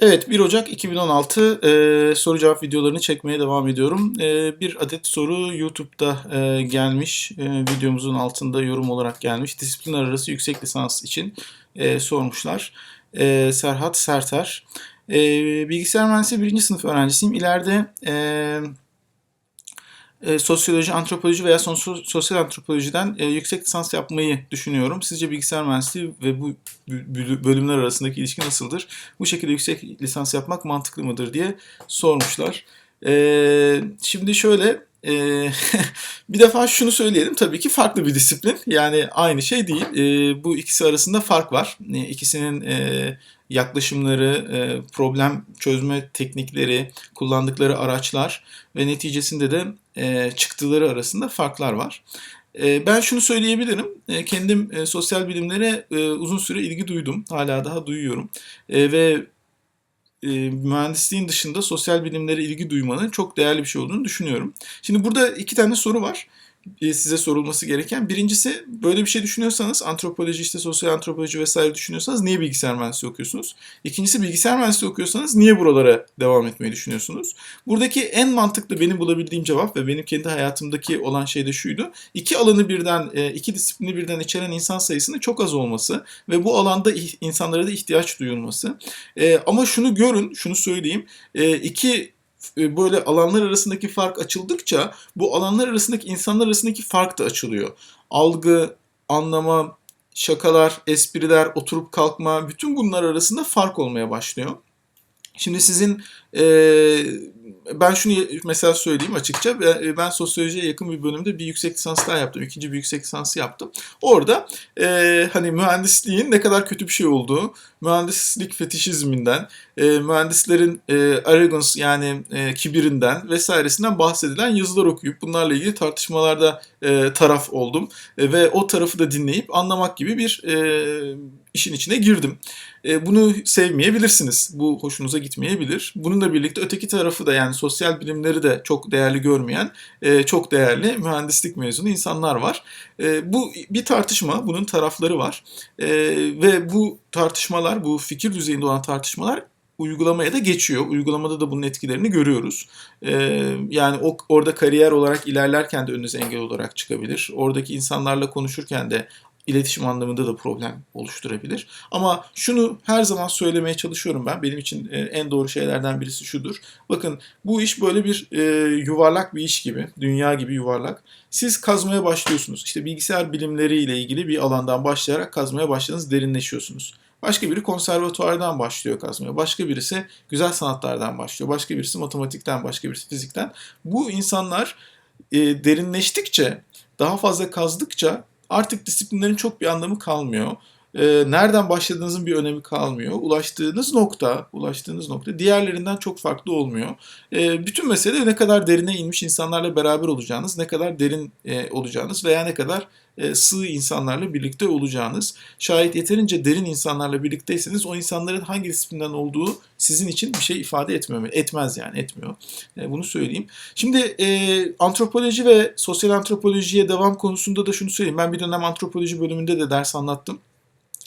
Evet, 1 Ocak 2016 e, soru cevap videolarını çekmeye devam ediyorum. E, bir adet soru YouTube'da e, gelmiş, e, videomuzun altında yorum olarak gelmiş. Disiplinler arası yüksek lisans için e, sormuşlar. E, Serhat Serter. E, bilgisayar mühendisliği birinci sınıf öğrencisiyim. İleride e, e, sosyoloji, antropoloji veya son, sosyal antropolojiden e, yüksek lisans yapmayı düşünüyorum. Sizce bilgisayar mühendisliği ve bu bölümler arasındaki ilişki nasıldır? Bu şekilde yüksek lisans yapmak mantıklı mıdır diye sormuşlar. E, şimdi şöyle e, bir defa şunu söyleyelim tabii ki farklı bir disiplin. Yani aynı şey değil. E, bu ikisi arasında fark var. E, ikisinin e, yaklaşımları, e, problem çözme teknikleri, kullandıkları araçlar ve neticesinde de e, çıktıları arasında farklar var. Ben şunu söyleyebilirim. Kendim sosyal bilimlere uzun süre ilgi duydum. Hala daha duyuyorum. Ve mühendisliğin dışında sosyal bilimlere ilgi duymanın çok değerli bir şey olduğunu düşünüyorum. Şimdi burada iki tane soru var. Size sorulması gereken. Birincisi böyle bir şey düşünüyorsanız antropoloji işte sosyal antropoloji vesaire düşünüyorsanız niye bilgisayar mühendisliği okuyorsunuz? İkincisi bilgisayar mühendisliği okuyorsanız niye buralara devam etmeyi düşünüyorsunuz? Buradaki en mantıklı benim bulabildiğim cevap ve benim kendi hayatımdaki olan şey de şuydu. İki alanı birden, e, iki disiplini birden içeren insan sayısının çok az olması ve bu alanda insanlara da ihtiyaç duyulması. E, ama şunu görün, şunu söyleyeyim. iki e, böyle alanlar arasındaki fark açıldıkça bu alanlar arasındaki insanlar arasındaki fark da açılıyor. Algı, anlama, şakalar, espriler, oturup kalkma bütün bunlar arasında fark olmaya başlıyor. Şimdi sizin e, ben şunu mesela söyleyeyim açıkça. Ben, ben sosyolojiye yakın bir bölümde bir yüksek lisans daha yaptım. İkinci bir yüksek lisansı yaptım. Orada e, hani mühendisliğin ne kadar kötü bir şey olduğu, mühendislik fetişizminden, e, mühendislerin e, arrogance yani e, kibirinden vesairesinden bahsedilen yazılar okuyup bunlarla ilgili tartışmalarda e, taraf oldum. E, ve o tarafı da dinleyip anlamak gibi bir e, işin içine girdim. E, bunu sevmeyebilirsiniz. Bu hoşunuza gitmeyebilir. Bununla birlikte öteki tarafı da yani sosyal bilimleri de çok değerli görmeyen e, çok değerli mühendislik mezunu insanlar var. E, bu bir tartışma. Bunun tarafları var. Ve bu tartışmalar, bu fikir düzeyinde olan tartışmalar uygulamaya da geçiyor. Uygulamada da bunun etkilerini görüyoruz. yani o, orada kariyer olarak ilerlerken de önünüze engel olarak çıkabilir. Oradaki insanlarla konuşurken de iletişim anlamında da problem oluşturabilir. Ama şunu her zaman söylemeye çalışıyorum ben. Benim için e, en doğru şeylerden birisi şudur. Bakın bu iş böyle bir e, yuvarlak bir iş gibi. Dünya gibi yuvarlak. Siz kazmaya başlıyorsunuz. İşte bilgisayar bilimleri ile ilgili bir alandan başlayarak kazmaya başladınız, derinleşiyorsunuz. Başka biri konservatuvardan başlıyor kazmaya. Başka birisi güzel sanatlardan başlıyor. Başka birisi matematikten, başka birisi fizikten. Bu insanlar e, derinleştikçe, daha fazla kazdıkça artık disiplinlerin çok bir anlamı kalmıyor. Ee, nereden başladığınızın bir önemi kalmıyor. Ulaştığınız nokta, ulaştığınız nokta diğerlerinden çok farklı olmuyor. Ee, bütün mesele ne kadar derine inmiş insanlarla beraber olacağınız, ne kadar derin e, olacağınız veya ne kadar e, sığ insanlarla birlikte olacağınız. Şayet yeterince derin insanlarla birlikteyseniz o insanların hangi disiplinden olduğu sizin için bir şey ifade etmeme, etmez yani etmiyor. E, bunu söyleyeyim. Şimdi e, antropoloji ve sosyal antropolojiye devam konusunda da şunu söyleyeyim. Ben bir dönem antropoloji bölümünde de ders anlattım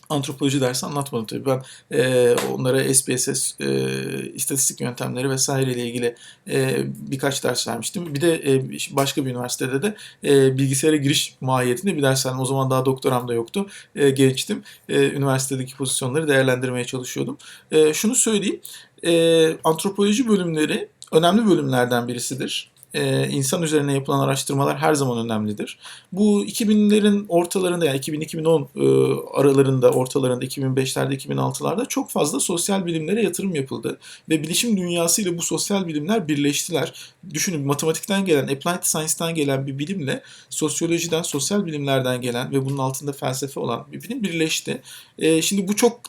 antropoloji dersi anlatmadım tabii. Ben e, onlara SPSS, e, istatistik yöntemleri vesaire ile ilgili e, birkaç ders vermiştim. Bir de e, başka bir üniversitede de e, bilgisayara giriş mahiyetinde bir ders verdim. O zaman daha doktoram da yoktu. E, gençtim. E, üniversitedeki pozisyonları değerlendirmeye çalışıyordum. E, şunu söyleyeyim. E, antropoloji bölümleri önemli bölümlerden birisidir e, insan üzerine yapılan araştırmalar her zaman önemlidir. Bu 2000'lerin ortalarında yani 2000-2010 e, aralarında, ortalarında, 2005'lerde, 2006'larda çok fazla sosyal bilimlere yatırım yapıldı. Ve bilişim dünyası ile bu sosyal bilimler birleştiler. Düşünün matematikten gelen, applied science'dan gelen bir bilimle sosyolojiden, sosyal bilimlerden gelen ve bunun altında felsefe olan bir bilim birleşti. E, şimdi bu çok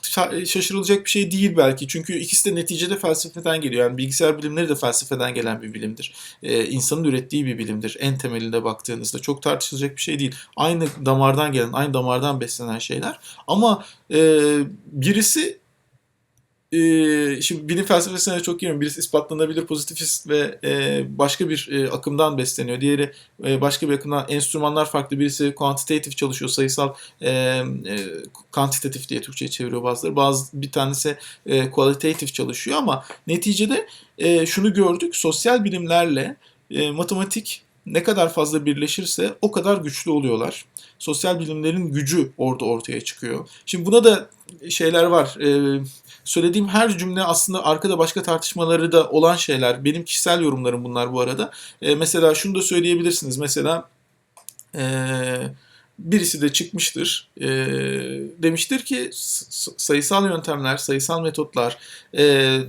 şaşırılacak bir şey değil belki. Çünkü ikisi de neticede felsefeden geliyor. Yani bilgisayar bilimleri de felsefeden gelen bir bilimdir. E, insanın ürettiği bir bilimdir. En temelinde baktığınızda çok tartışılacak bir şey değil. Aynı damardan gelen, aynı damardan beslenen şeyler. Ama e, birisi e, şimdi bilim felsefesine çok girmiyorum. Birisi ispatlanabilir pozitifist ve e, başka bir e, akımdan besleniyor. Diğeri e, başka bir akımdan. Enstrümanlar farklı. Birisi kuantitatif çalışıyor. Sayısal e, e, kantitatif diye Türkçe'ye çeviriyor bazıları. Bazı bir tanesi e, kualitatif çalışıyor ama neticede e, şunu gördük. Sosyal bilimlerle e, matematik ne kadar fazla birleşirse o kadar güçlü oluyorlar. Sosyal bilimlerin gücü orada ortaya çıkıyor. Şimdi buna da şeyler var. Ee, söylediğim her cümle aslında arkada başka tartışmaları da olan şeyler. Benim kişisel yorumlarım bunlar bu arada. Ee, mesela şunu da söyleyebilirsiniz. Mesela ee, birisi de çıkmıştır. E, demiştir ki sayısal yöntemler, sayısal metotlar e,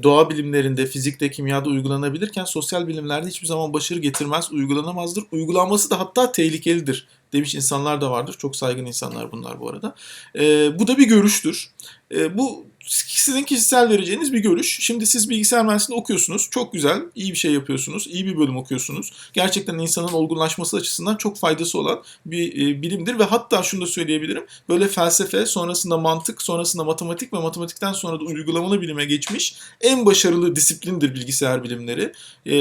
doğa bilimlerinde, fizikte, kimyada uygulanabilirken sosyal bilimlerde hiçbir zaman başarı getirmez, uygulanamazdır. Uygulanması da hatta tehlikelidir demiş insanlar da vardır. Çok saygın insanlar bunlar bu arada. E, bu da bir görüştür. E, bu sizin kişisel vereceğiniz bir görüş. Şimdi siz bilgisayar mühendisliğinde okuyorsunuz. Çok güzel, iyi bir şey yapıyorsunuz. iyi bir bölüm okuyorsunuz. Gerçekten insanın olgunlaşması açısından çok faydası olan bir e, bilimdir ve hatta şunu da söyleyebilirim. Böyle felsefe, sonrasında mantık, sonrasında matematik ve matematikten sonra da uygulamalı bilime geçmiş en başarılı disiplindir bilgisayar bilimleri. E,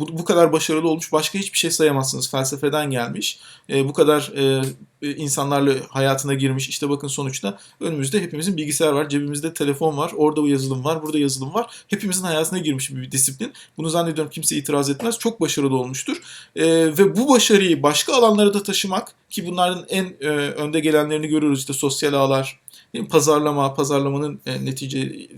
bu, bu kadar başarılı olmuş başka hiçbir şey sayamazsınız. Felsefeden gelmiş. E, bu kadar e, insanlarla hayatına girmiş. İşte bakın sonuçta önümüzde hepimizin bilgisayar var, cebimizde telefon var, orada bu yazılım var, burada yazılım var. Hepimizin hayatına girmiş bir disiplin. Bunu zannediyorum kimse itiraz etmez. Çok başarılı olmuştur. E, ve bu başarıyı başka alanlara da taşımak ki bunların en e, önde gelenlerini görüyoruz. İşte sosyal ağlar, pazarlama, pazarlamanın e, netice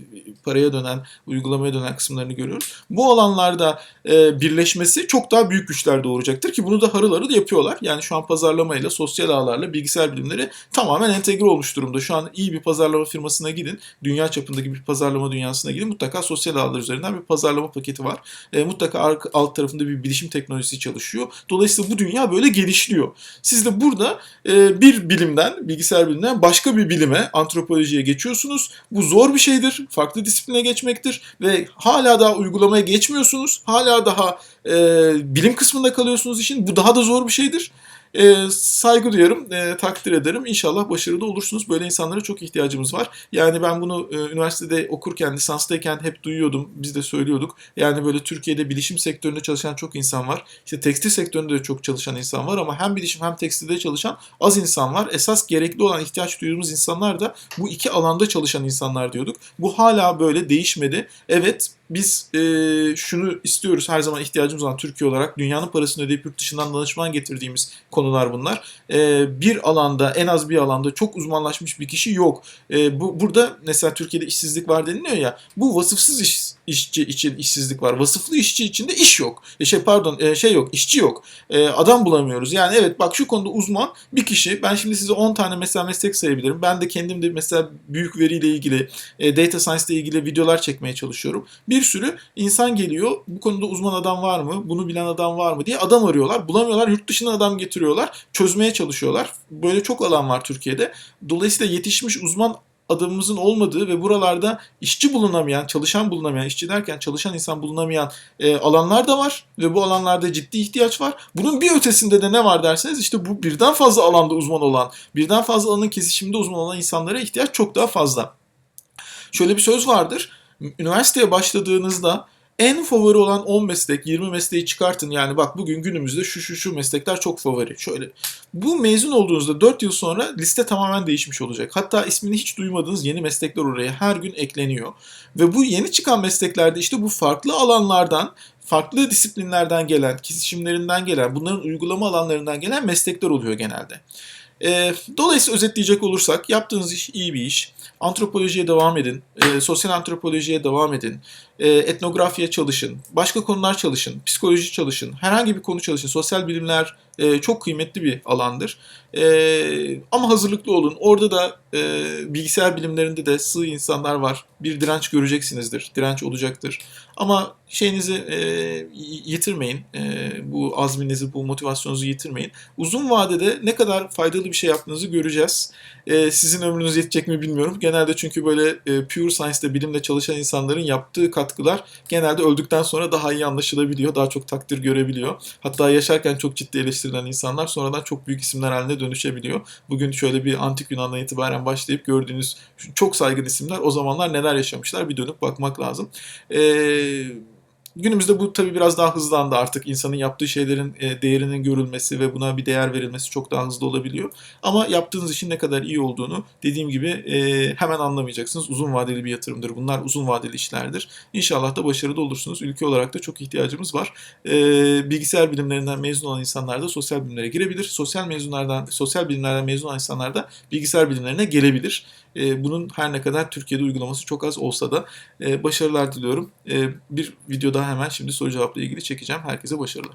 paraya dönen, uygulamaya dönen kısımlarını görüyoruz. Bu alanlarda e, birleşmesi çok daha büyük güçler doğuracaktır ki bunu da harıl harıl yapıyorlar. Yani şu an pazarlamayla, sosyal ağlarla bilgisayar bilimleri tamamen entegre olmuş durumda. Şu an iyi bir pazarlama firmasına gidin, dünya çapındaki bir pazarlama dünyasına gidin. Mutlaka sosyal ağlar üzerinden bir pazarlama paketi var. E, mutlaka alt tarafında bir bilişim teknolojisi çalışıyor. Dolayısıyla bu dünya böyle gelişliyor. Siz de burada e, bir bilimden, bilgisayar biliminden başka bir bilime, antropolojiye geçiyorsunuz. Bu zor bir şeydir. Farklı disipline geçmektir ve hala daha uygulamaya geçmiyorsunuz. Hala daha e, bilim kısmında kalıyorsunuz için bu daha da zor bir şeydir. E, saygı duyarım, e, takdir ederim. İnşallah başarılı olursunuz. Böyle insanlara çok ihtiyacımız var. Yani ben bunu e, üniversitede okurken, lisanstayken hep duyuyordum. Biz de söylüyorduk. Yani böyle Türkiye'de bilişim sektöründe çalışan çok insan var. İşte tekstil sektöründe de çok çalışan insan var ama hem bilişim hem tekstilde çalışan az insan var. Esas gerekli olan ihtiyaç duyduğumuz insanlar da bu iki alanda çalışan insanlar diyorduk. Bu hala böyle değişmedi. Evet biz e, şunu istiyoruz her zaman ihtiyacımız olan Türkiye olarak dünyanın parasını ödeyip yurt dışından danışman getirdiğimiz konular bunlar. E, bir alanda en az bir alanda çok uzmanlaşmış bir kişi yok. E, bu Burada mesela Türkiye'de işsizlik var deniliyor ya bu vasıfsız iş, işçi için işsizlik var. Vasıflı işçi için de iş yok. E, şey pardon e, şey yok işçi yok. E, adam bulamıyoruz. Yani evet bak şu konuda uzman bir kişi. Ben şimdi size 10 tane mesela meslek sayabilirim. Ben de kendim de mesela büyük veriyle ilgili e, data science ile ilgili videolar çekmeye çalışıyorum. Bir bir sürü insan geliyor. Bu konuda uzman adam var mı? Bunu bilen adam var mı diye adam arıyorlar. Bulamıyorlar. Yurt dışından adam getiriyorlar. Çözmeye çalışıyorlar. Böyle çok alan var Türkiye'de. Dolayısıyla yetişmiş uzman adamımızın olmadığı ve buralarda işçi bulunamayan, çalışan bulunamayan, işçi derken çalışan insan bulunamayan e, alanlar da var ve bu alanlarda ciddi ihtiyaç var. Bunun bir ötesinde de ne var derseniz işte bu birden fazla alanda uzman olan, birden fazla alanın kesişiminde uzman olan insanlara ihtiyaç çok daha fazla. Şöyle bir söz vardır üniversiteye başladığınızda en favori olan 10 meslek, 20 mesleği çıkartın. Yani bak bugün günümüzde şu şu şu meslekler çok favori. Şöyle. Bu mezun olduğunuzda 4 yıl sonra liste tamamen değişmiş olacak. Hatta ismini hiç duymadığınız yeni meslekler oraya her gün ekleniyor. Ve bu yeni çıkan mesleklerde işte bu farklı alanlardan farklı disiplinlerden gelen, kesişimlerinden gelen, bunların uygulama alanlarından gelen meslekler oluyor genelde. E, dolayısıyla özetleyecek olursak yaptığınız iş iyi bir iş. Antropolojiye devam edin, e, sosyal antropolojiye devam edin, etnografya çalışın, başka konular çalışın, psikoloji çalışın, herhangi bir konu çalışın. Sosyal bilimler e, çok kıymetli bir alandır. E, ama hazırlıklı olun. Orada da e, bilgisayar bilimlerinde de sığ insanlar var. Bir direnç göreceksinizdir, direnç olacaktır. Ama şeyinizi e, yitirmeyin, e, bu azminizi, bu motivasyonunuzu yitirmeyin. Uzun vadede ne kadar faydalı bir şey yaptığınızı göreceğiz. E, sizin ömrünüz yetecek mi bilmiyorum. Genelde çünkü böyle e, pure science'de bilimle çalışan insanların yaptığı katkı katkılar genelde öldükten sonra daha iyi anlaşılabiliyor, daha çok takdir görebiliyor. Hatta yaşarken çok ciddi eleştirilen insanlar sonradan çok büyük isimler haline dönüşebiliyor. Bugün şöyle bir antik Yunan'dan itibaren başlayıp gördüğünüz çok saygın isimler o zamanlar neler yaşamışlar bir dönüp bakmak lazım. Ee, Günümüzde bu tabii biraz daha hızlandı artık insanın yaptığı şeylerin e, değerinin görülmesi ve buna bir değer verilmesi çok daha hızlı olabiliyor. Ama yaptığınız işin ne kadar iyi olduğunu dediğim gibi e, hemen anlamayacaksınız. Uzun vadeli bir yatırımdır. Bunlar uzun vadeli işlerdir. İnşallah da başarılı olursunuz. Ülke olarak da çok ihtiyacımız var. E, bilgisayar bilimlerinden mezun olan insanlar da sosyal bilimlere girebilir. Sosyal mezunlardan, sosyal bilimlerden mezun olan insanlar da bilgisayar bilimlerine gelebilir. Bunun her ne kadar Türkiye'de uygulaması çok az olsa da başarılar diliyorum. Bir video daha hemen şimdi soru cevapla ilgili çekeceğim. Herkese başarılar.